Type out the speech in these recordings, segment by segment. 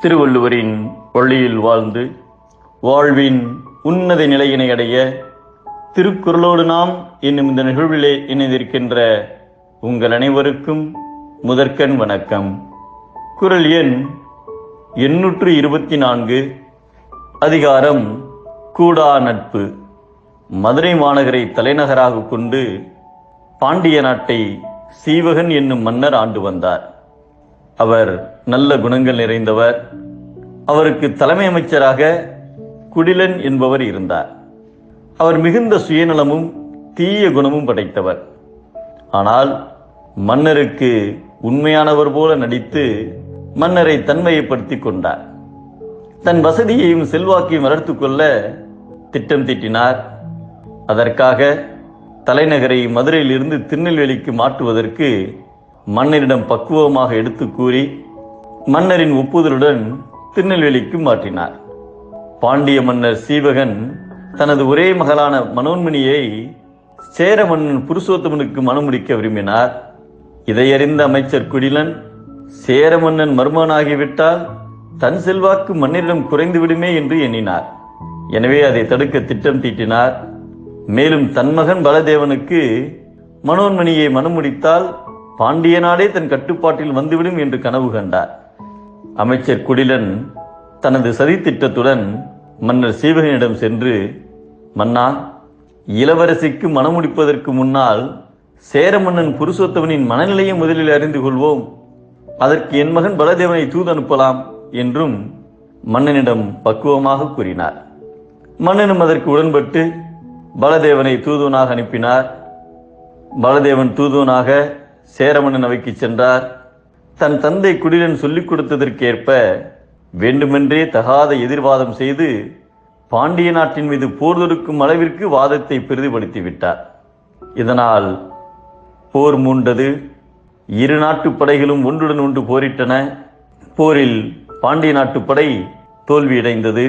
திருவள்ளுவரின் வழியில் வாழ்ந்து வாழ்வின் உன்னத நிலையினை அடைய திருக்குறளோடு நாம் என்னும் இந்த நிகழ்விலே இணைந்திருக்கின்ற உங்கள் அனைவருக்கும் முதற்கண் வணக்கம். குரல் எண் எண்ணூற்று இருபத்தி நான்கு அதிகாரம் கூடா நட்பு. மதுரை மாநகரை தலைநகராக கொண்டு பாண்டிய நாட்டை சீவகன் என்னும் மன்னர் ஆண்டு வந்தார். அவர் நல்ல குணங்கள் நிறைந்தவர். அவருக்கு தலைமை அமைச்சராக குடிலன் என்பவர் இருந்தார். அவர் மிகுந்த சுயநலமும் தீய குணமும் படைத்தவர். ஆனால் மன்னருக்கு உண்மையானவர் போல நடித்து மன்னரை தன்மையைப்படுத்தி கொண்டார். தன் வசதியையும் செல்வாக்கையும் வளர்த்து கொள்ள திட்டம் தீட்டினார். அதற்காக தலைநகரை மதுரையிலிருந்து திருநெல்வேலிக்கு மாற்றுவதற்கு மன்னரிடம் பக்குவமாக எடுத்து கூறி மன்னரின் ஒப்புதலுடன் திருநெல்வேலிக்கு மாற்றினார். பாண்டிய மன்னர் சீவகன் தனது ஒரே மகளான மனோன்மணியை சேர மன்னன் புருஷோத்தமனுக்கு மனமுடிக்க விரும்பினார். இதையறிந்த அமைச்சர் குடிலன் சேர மன்னன் மர்மனாகிவிட்டால் தன் செல்வாக்கு மன்னரிடம் குறைந்து விடுமே என்று எண்ணினார். எனவே அதை தடுக்க திட்டம் தீட்டினார். மேலும் தன் மகன் பலதேவனுக்கு மனோன்மணியை மணமுடித்தால் பாண்டிய நாடே தன் கட்டுப்பாட்டில் வந்துவிடும் என்று கனவு கண்டார். அமைச்சர் குடிலன் தனது சதித்திட்டத்துடன் மன்னர் சீவகனிடம் சென்று மன்னா இளவரசிக்கு மணமுடிப்பதற்கு முன்னால் சேர மன்னன் மனநிலையை முதலில் அறிந்து கொள்வோம். அதற்கு என் மகன் பலதேவனை தூது அனுப்பலாம் என்றும் மன்னனிடம் பக்குவமாக கூறினார். மன்னனும் அதற்கு உடன்பட்டு பலதேவனை தூதுவனாக அனுப்பினார். பலதேவன் தூதுவனாக சேரமன்னன் அவைக்கு சென்றார். தன் தந்தை குடிலன் சொல்லிக் கொடுத்ததற்கேற்ப வேண்டுமென்றே தகாத எதிர்வாதம் செய்து பாண்டிய நாட்டின் மீது போர் தொடுக்கும் அளவிற்கு வாதத்தை பெரிதுபடுத்தி விட்டார். இதனால் போர் மூண்டது இரு நாட்டு படைகளும் ஒன்றுடன் ஒன்று போரிட்டன. போரில் பாண்டிய நாட்டு படை தோல்வியடைந்தது.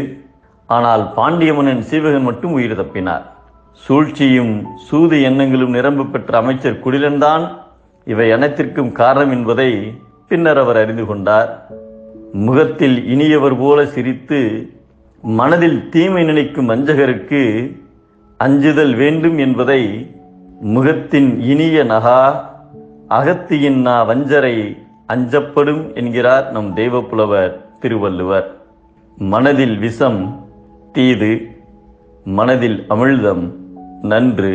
ஆனால் பாண்டிய மன்னன் சீவகன் மட்டும் உயிர் தப்பினார். சூழ்ச்சியும் சூது எண்ணங்களும் நிரம்ப பெற்ற அமைச்சர் குடிலன்தான் இவை அனைத்திற்கும் காரணம் என்பதை பின்னர் அவர் அறிந்து கொண்டார் முகத்தில் இனியவர் போல சிரித்து மனதில் தீமை நினைக்கும் வஞ்சகருக்கு அஞ்சுதல் வேண்டும் என்பதை முகத்தின் இனிய நகா அகத்தியின் நா வஞ்சரை அஞ்சப்படும் என்கிறார் நம் தெய்வப்புலவர் திருவள்ளுவர். மனதில் விஷம் தீது மனதில் அமிழ்தம் நன்று.